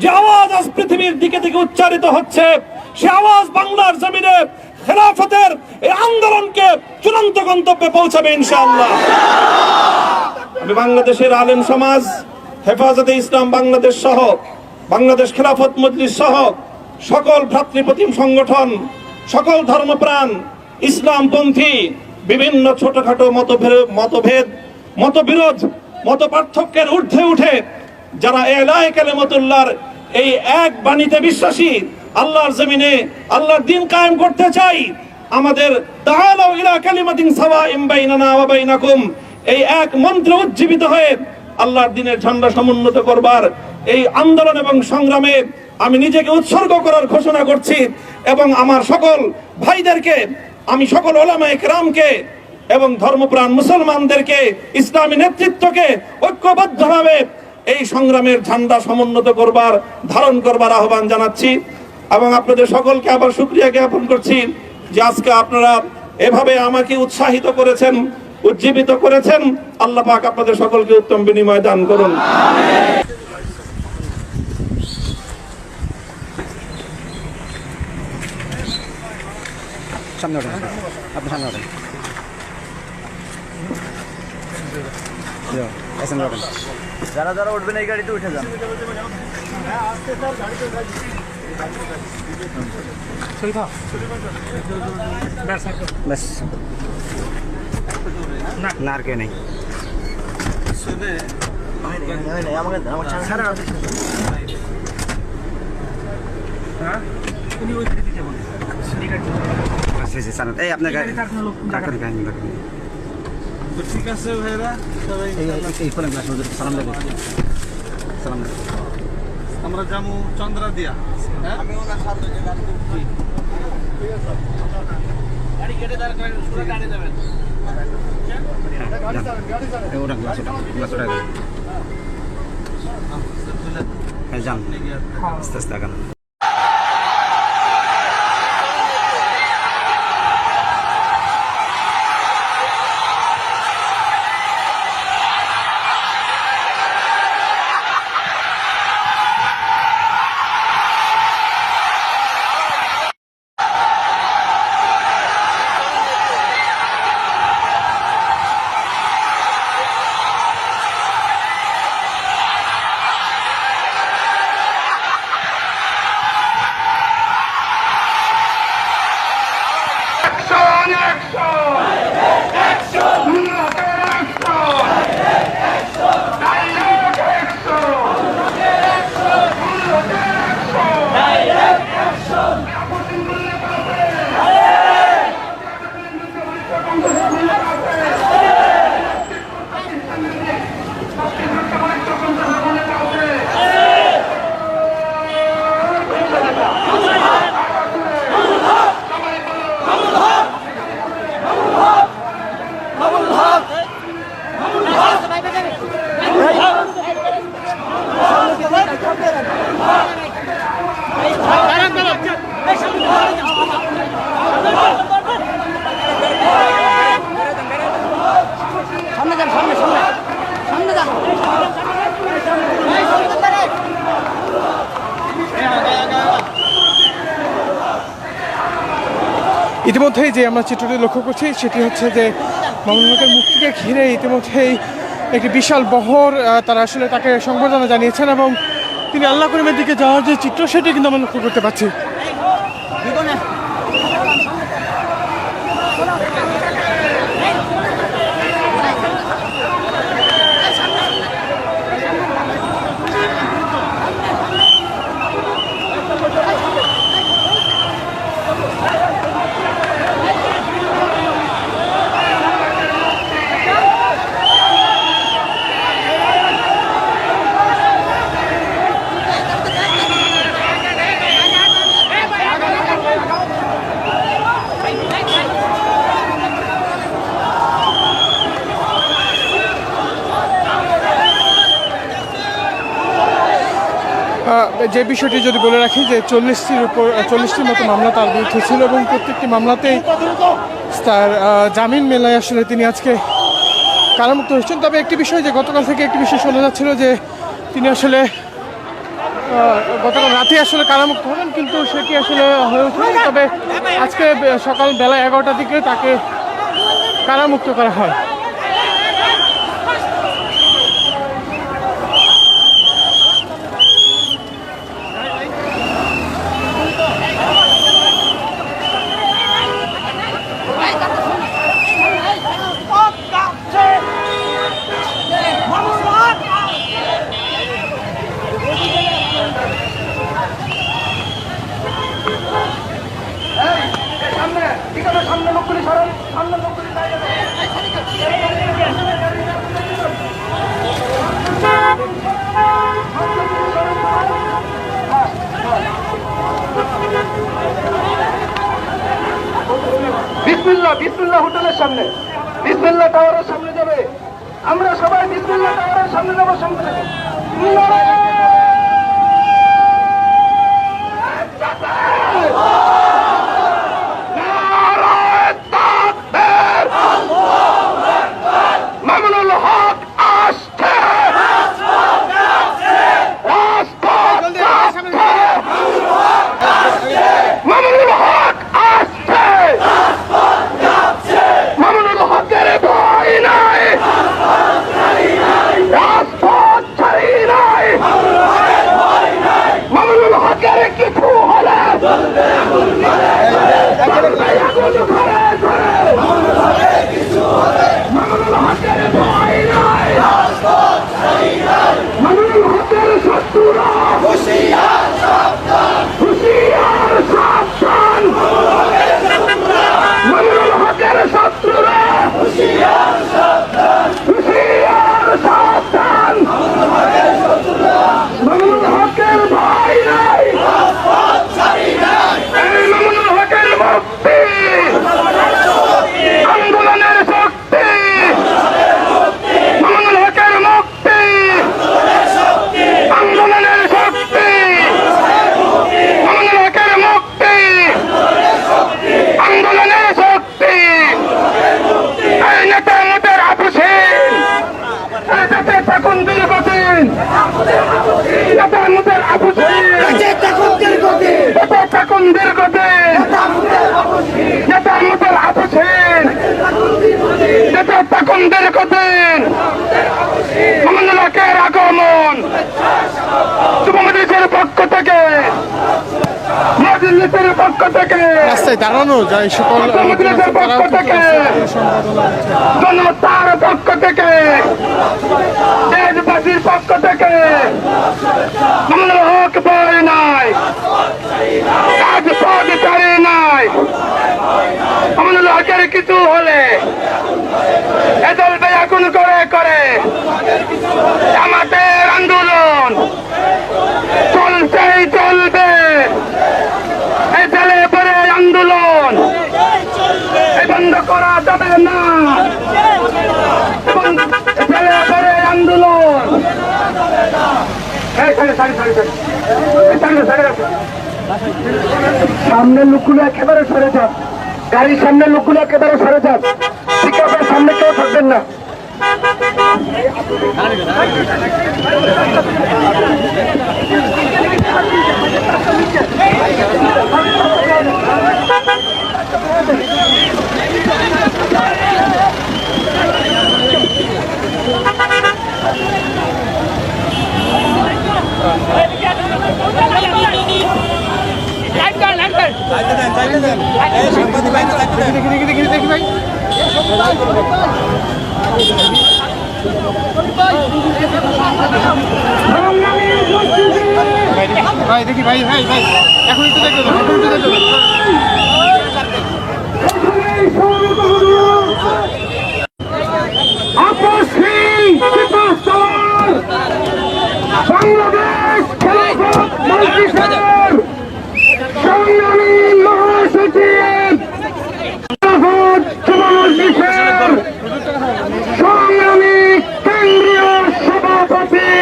যে আওয়াজ আজ পৃথিবীর দিকে দিকে উচ্চারিত হচ্ছে, সে আওয়াজ বাংলার জমিনে খেলাফতের এই আন্দোলনকে চূড়ান্ত গন্তব্যে পৌঁছাবে ইনশাআল্লাহ। আমি বাংলাদেশের আলেম সমাজ, হেফাজতে ইসলাম বাংলাদেশ সহ, বাংলাদেশ খেলাফত মজলিস সহ, সকল ভ্রাতৃপ্রতিম সংগঠন, সকল ধর্মপ্রাণ, ইসলামপন্থী, বিভিন্ন ছোটখাটো মতভেদ মতভেদ, মতবিরোধ মত পার্থক্যের ঊর্ধ্বে উঠে, যারা এলায় কালেমতুল্লাহর এই এক বাণীতে বিশ্বাসী, আল্লাহর জমিনে আল্লাহর দিন কায়েম করতে চাই। আমাদের তাআলাউ ইলা কালিমাতিন সাওয়াইম বাইনানা ওয়া বাইনাকুম। এই এক মন্ত্রে উজ্জীবিত হয়ে আল্লাহর দিনের ঝান্ডা সমুন্নত করবার এই আন্দোলন এবং সংগ্রামে আমি নিজেকে উৎসর্গ করার ঘোষণা করছি এবং আমার সকল ভাইদেরকে, আমি সকল ওলামায়ে কেরামকে এবং ধর্মপ্রাণ মুসলমানদেরকে, ইসলামী নেতৃত্বকে ঐক্যবদ্ধভাবে এই সংগ্রামের ঝান্ডা সমুন্নত করবার, ধারণ করবার আহ্বান জানাচ্ছি এবং আপনাদের সকলকে আবার শুক্রিয়া জ্ঞাপন করছি যে আজকে আপনারা এভাবে আমাকে উৎসাহিত করেছেন, উজ্জীবিত করেছেন। আল্লাহ পাক আপনাদের সকলকে উত্তম বিনিময় দান করুন। সামনে সামনে এসএমে ওঠেন যারা যারা উঠবেন এই গাড়িতে উঠে যান। ব্যাস না। আর কেউ নেই। আচ্ছা, আচ্ছা। এই আপনার ঠিক আছে ভাইরা সবাই এই এই কোন গ্লাস মধ্যে সালাম দেবে সালাম দেবে আমরা যাব চন্দ্রা দিয়া হ্যাঁ আমি ওনার সাথে গাড়ি কেটে দাঁড় করেন পুরো গাড়ি যাবেন এই ওটা গ্লাস ওটা গ্লাস ওটা হ্যাঁ যান আস্তে আস্তে আগান Action! Action! Action! Direct action! সামনে যান সামনে সামনে সামনে যান এই, সামনে যান, এই। ইতিমধ্যেই যে আমরা চিত্রটি লক্ষ্য করছি, সেটি হচ্ছে যে মামুনের মুক্তিকে ঘিরে ইতিমধ্যেই একটি বিশাল বহর তারা আসলে তাকে সংবর্ধনা জানিয়েছেন এবং তিনি আল্লাহ করিমের দিকে যাওয়ার যে চিত্র, সেটি কিন্তু আমরা লক্ষ্য করতে পারছি। যে বিষয়টি যদি বলে রাখি যে চল্লিশটির উপর চল্লিশটির মতো মামলা তার বিরুদ্ধে ছিল এবং প্রত্যেকটি মামলাতেই তার জামিন মেলায় আসলে তিনি আজকে কারামুক্ত হয়েছেন। তবে একটি বিষয় যে গতকাল থেকে একটি বিষয় শোনা যাচ্ছিল যে তিনি আসলে গতকাল রাতে আসলে কারামুক্ত হলেন কিন্তু সেটি আসলে হয়ে ওঠেনি। তবে আজকে সকাল বেলা এগারোটার দিকে তাকে কারামুক্ত করা হয়। রাস্তায় দাঁড়ানো যায় সকল আহ, মুখ্যমন্ত্রীদের পক্ষ থেকে। জনতার পক্ষ থেকে। দেশবাসীর পক্ষ থেকে। মামুনুল হক ভয় নাই। রাজপথ ছাড়ে নাই। মামুনুল হকের কিছু হলে এদল বেয়াগুন করে করে আমাদের আন্দোলন চলছেই চলবে এই ছেলে পরে আন্দোলন এই বন্ধ করা যাবে না বন্ধ- এই ছেলে পরে আন্দোলন এই সাইডে, সাইডে, সাইডে, সাইডে। এই সাইডে, সাইডে রাখো। সামনে লোকগুলো একেবারে সরে যান গাড়ির সামনে লোকগুলো একেবারে সরে যান পিকআপের সামনে কেউ থাকবেন না দেখি দেখি দেখি দেখি ভাই ভাই দেখি ভাই ভাই ভাই এখন একটু দেখতে দেন এখন একটু দেখতে দেন আপসহীন সুপারস্টার বাংলাদেশ খেলাফত মজলিসের সংগ্রামী মহাসচিব খেলাফত যুব মজলিসের সংগ্রামী কেন্দ্রীয় সভাপতি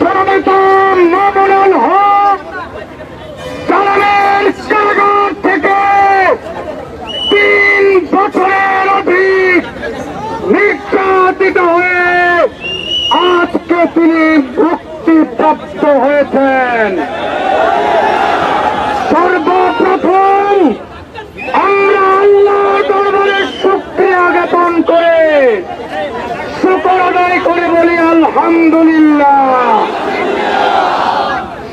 প্রণেতম মামুনুল হক চালানের কারাগার থেকে তিন বছরের অধিক নির্যাতিত হয়ে আজকে তিনি মুক্তিপ্রাপ্ত হয়েছেন। সর্বপ্রথম আমরা আল্লাহ দরবারে শুক্রিয়া জ্ঞাপন করে শুকর আদায় করে বলি, আলহামদুলিল্লাহ।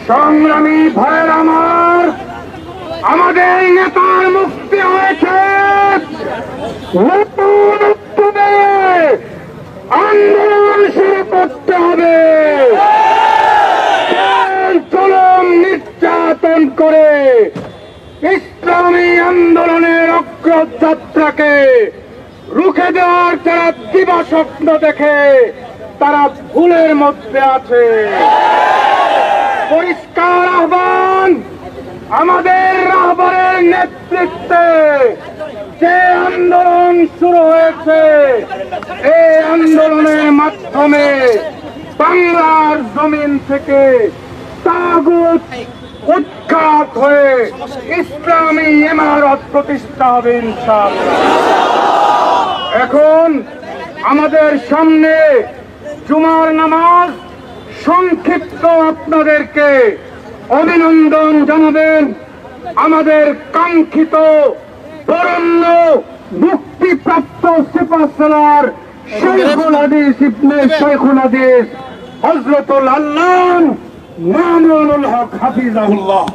সংগ্রামী ভয়ের আমার, আমাদের নেতার মুক্তি হয়েছে। নতুন আন্দোলন শুরু করতে হবে জুলুম নির্যাতন করে ইসলামী আন্দোলনের অগ্রযাত্রাকে রুখে দেওয়ার যারা দিবা স্বপ্ন দেখে, তারা ভুলের মধ্যে আছে। পরিষ্কার আহ্বান, আমাদের রাহবারের নেতৃত্বে যে আন্দোলন শুরু হয়েছে, এই আন্দোলনের মাধ্যমে বাংলার জমিন থেকে তাগুত উৎখাত হয়ে ইসলামী ইমারত প্রতিষ্ঠা হবে এখন আমাদের সামনে জুমার নামাজ সংক্ষিপ্ত আপনাদেরকে অভিনন্দন জানাবেন। আমাদের কাঙ্ক্ষিত বরণ্য মুক্তিপ্রাপ্ত সিপাসালার শেখুল হাদিস ইবনে শেখুল আল্লাহ مامون الحق حفظه الله.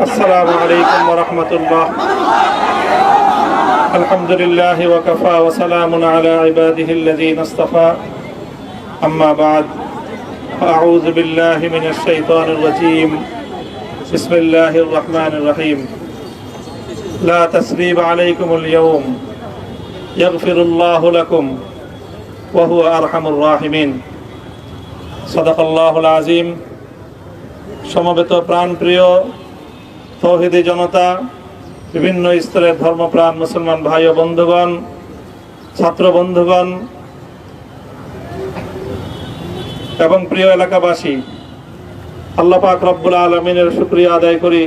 السلام عليكم ورحمة الله. الحمد لله وكفى وسلام على عباده الذين اصطفى. أما بعد فأعوذ بالله من الشيطان الرجيم. بسم الله الرحمن الرحيم لا تسريب عليكم اليوم يغفر الله لكم وهو أرحم الراحمين صدق الله العظيم সমবেত প্রাণপ্রিয় তৌহিদি জনতা বিভিন্ন স্তরের ধর্মপ্রাণ মুসলমান ভাই ও বন্ধুগণ ছাত্র বন্ধুগণ এবং প্রিয় এলাকাবাসী আল্লাহ পাক রব্বুল আলমিনের শুক্রিয়া আদায় করি।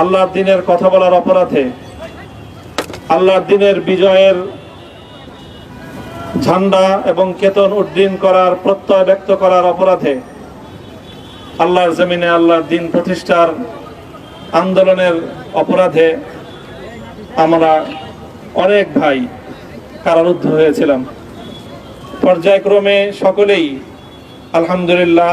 আল্লাহর দিনের কথা বলার অপরাধে আল্লাহর দিনের বিজয়ের ঝান্ডা এবং কেতন উড্ডীন করার, প্রত্যয় ব্যক্ত করার অপরাধে আল্লাহর জমিনে আল্লাহর দিন প্রতিষ্ঠার আন্দোলনের অপরাধে আমরা অনেক ভাই কারারুদ্ধ হয়েছিলাম। পর্যায়ক্রমে সকলেই আলহামদুলিল্লাহ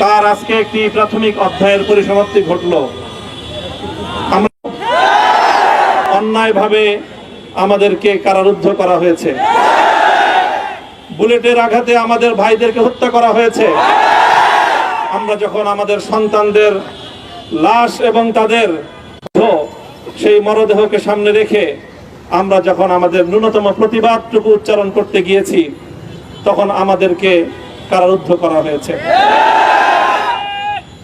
তার আজকে একটি প্রাথমিক অধ্যায়ের পরিসমাপ্তি ঘটল। আমরা অন্যায়ভাবে আমাদেরকে কারারুদ্ধ করা হয়েছে। বুলেটের আঘাতে আমাদের ভাইদেরকে হত্যা করা হয়েছে। আমরা যখন আমাদের সন্তানদের লাশ এবং তাদের সেই মরদেহকে সামনে রেখে আমরা যখন আমাদের ন্যূনতম প্রতিবাদটুকু উচ্চারণ করতে গিয়েছি, তখন আমাদেরকে কারারুদ্ধ করা হয়েছে।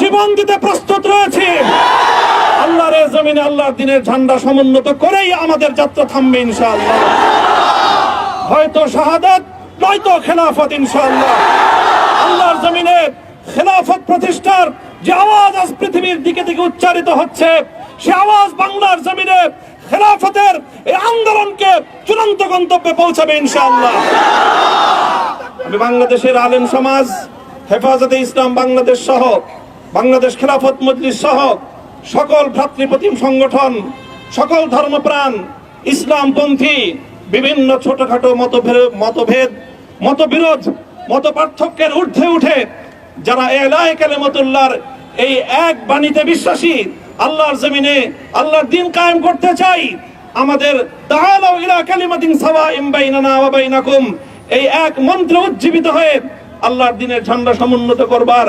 জীবন দিতে প্রস্তুত রয়েছি। আল্লাহর জমিনে আল্লাহর দিনের ঝান্ডা সমুন্নত করেই আমাদের যাত্রা থামবে ইনশাআল্লাহ। হয়তো শাহাদাত, নয়তো খেলাফত ইনশাআল্লাহ। আল্লাহর জমিনে খেলাফত প্রতিষ্ঠার যে আওয়াজ আজ পৃথিবীর দিকে দিকে উচ্চারিত হচ্ছে, সে আওয়াজ বাংলার জমিনে খেলাফতের এই আন্দোলনকে চূড়ান্ত গন্তব্যে পৌঁছাবে ইনশাআল্লাহ। আমি বাংলাদেশের আলেম সমাজ, হেফাজতে ইসলাম বাংলাদেশ সহ বাংলাদেশ খেলাফত মজলিস সহ সকল ভ্রাতৃপ্রতিম সংগঠন, সকল ধর্মপ্রাণ, ইসলামপন্থী, বিভিন্ন ছোটখাটো মতভেদ মতভেদ, মতবিরোধ মত পার্থক্যের ঊর্ধ্বে উঠে যারা এলায় কালেমতুল্লাহর এই এক বাণীতে বিশ্বাসী, আল্লাহর জমিনে, আল্লাহর দিন কায়েম করতে চাই, আমাদের তাআলাউ ইলা কালিমাতিন সাওয়াইম বাইনানা ওয়া বাইনাকুম, এই এক মন্ত্রে উজ্জীবিত হয়ে আল্লাহর দিনের ঝান্ডা সমুন্নত করবার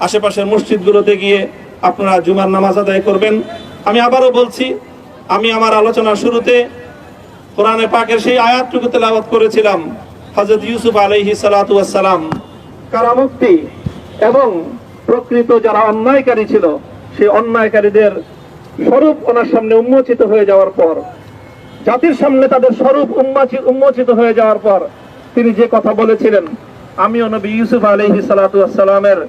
আশেপাশের মসজিদগুলোতে গিয়ে আপনারা জুমার নামাজ আদায় করবেন। আমি আবারও বলছি, আমি আমার আলোচনার শুরুতে কোরআনে পাকের সেই আয়াতটুকু তেলাওয়াত করেছিলাম, হযরত ইউসুফ আলাইহি সালাতু ওয়াসসালাম। কারামুক্তি এবং প্রকৃত যারা অন্যায়কারী ছিল, সেই অন্যায়কারীদের স্বরূপ ওনার সামনে উন্মোচিত হয়ে যাওয়ার পর, জাতির সামনে তাদের স্বরূপ উন্মোচি- উন্মোচিত হয়ে যাওয়ার পর তিনি যে কথা বলেছিলেন, আমিও নবী ইউসুফ আলাইহি সালাতু ওয়াসসালামের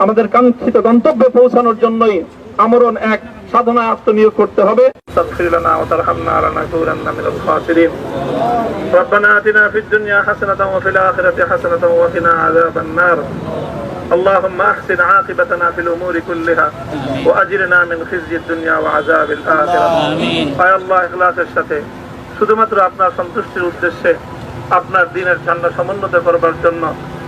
আমাদের কাঙ্ক্ষিত গন্তব্যে পৌঁছানোর জন্যই আমরণ এক সাধনা আত্মনিয়োগ করতে হবে তাগফির লানা ওয়া তারহামনা ওয়া লানাকুনান্না মিনাল খাসিরিন ربنا آتنا في الدنيا حسنة وفي الآخرة حسنة وقنا عذاب النار اللهم أحسن عاقبتنا في الأمور كلها وأجرنا من خزي الدنيا وعذاب الآخرة আয় আল্লাহ ইখলাসের সাথে শুধুমাত্র আপনার সন্তুষ্টির উদ্দেশ্যে আপনার দিনের ঝান্ডা সমুন্নত করবার জন্য হে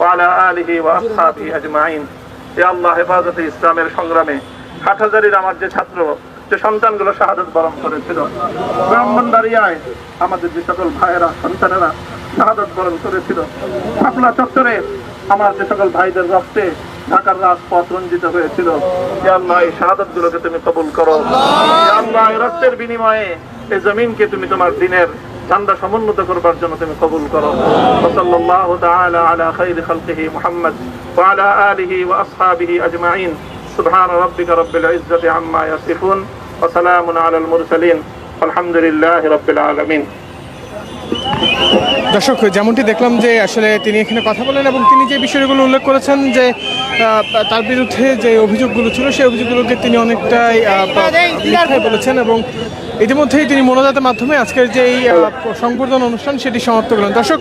ওয়া আলা আলিহি ওয়া আমার যে ছাত্র, যে সন্তানগুলো শাহাদত বরণ করেছিল আমাদের যে সকল ভাইয়েরা, সন্তানেরা শাহাদত বরণ করেছিল শাপলা চত্বরে আমার যে সকল ভাইদের রক্তে ঢাকার রাজপথ রঞ্জিত হয়েছিল আল্লাহ এই শাহাদত গুলোকে তুমি কবুল করো। আল্লাহ রক্তের বিনিময়ে এই জমিনকে তুমি তোমার দিনের ঝান্ডা সমুন্নত করবার জন্য তুমি কবুল করো। সাল্লাল্লাহু তাআলা আলা খাইরি খালকিহি মুহাম্মদ ওয়া আলা আলিহি ওয়া আসহাবিহি আজমাইন। সুবহান রাব্বিকা রাব্বিল ইজ্জাতি আম্মা ইয়াসিফুন ওয়া সালামুন আলাল মুরসালিন। আলহামদুলিল্লাহি রাব্বিল আলামিন। দর্শক যেমনটি দেখলাম যে আসলে তিনি এখানে কথা বলেন এবং তিনি যে বিষয়গুলো উল্লেখ করেছেন যে তার বিরুদ্ধে যে অভিযোগগুলো ছিল সেই অভিযোগগুলোকে তিনি অনেকটাই বলেছেন এবং ইতিমধ্যেই তিনি মনোজাতের মাধ্যমে আজকের যে সংবর্ধনা অনুষ্ঠান সেটি সমাপ্ত করলেন। দর্শক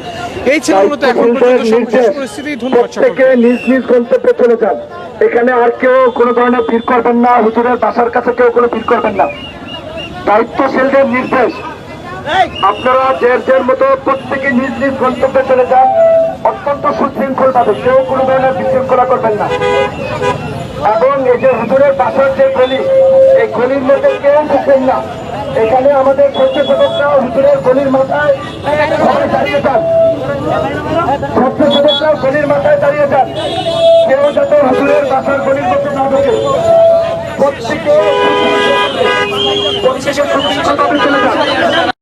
এই ছিল মূলত এখন পরিস্থিতি। ধন্যবাদ নিজ নিজ গন্তব্যে চলে যান। এখানে আর কেউ কোনো ধরনের ভিড় করবেন না হুজুরের বাসার কাছে কেউ কোনো ভিড় করবেন না। দায়িত্বশীলদের নির্দেশ। আপনারা জের জের মতো প্রত্যেকে নিজ নিজ গন্তব্যে চলে যান। অত্যন্ত সুশৃঙ্খল ভাবে কেউ কোনো ধরনের বিশৃঙ্খলা করবেন না। এবং এই যে হুজুরের বাসার যে গলি, এই গলির মধ্যে কেউ ঢুকবেন না। এখানে আমাদের স্বেচ্ছাসেবকরা হুজুরের গলির মাথায় দাঁড়িয়ে যান। গলির মাথায় দাঁড়িয়ে যান। কেউ যাতে হুজুরের বাসার গলির মধ্যে না ঢোকে। প্রত্যেকে প্রত্যেকে চলে যান।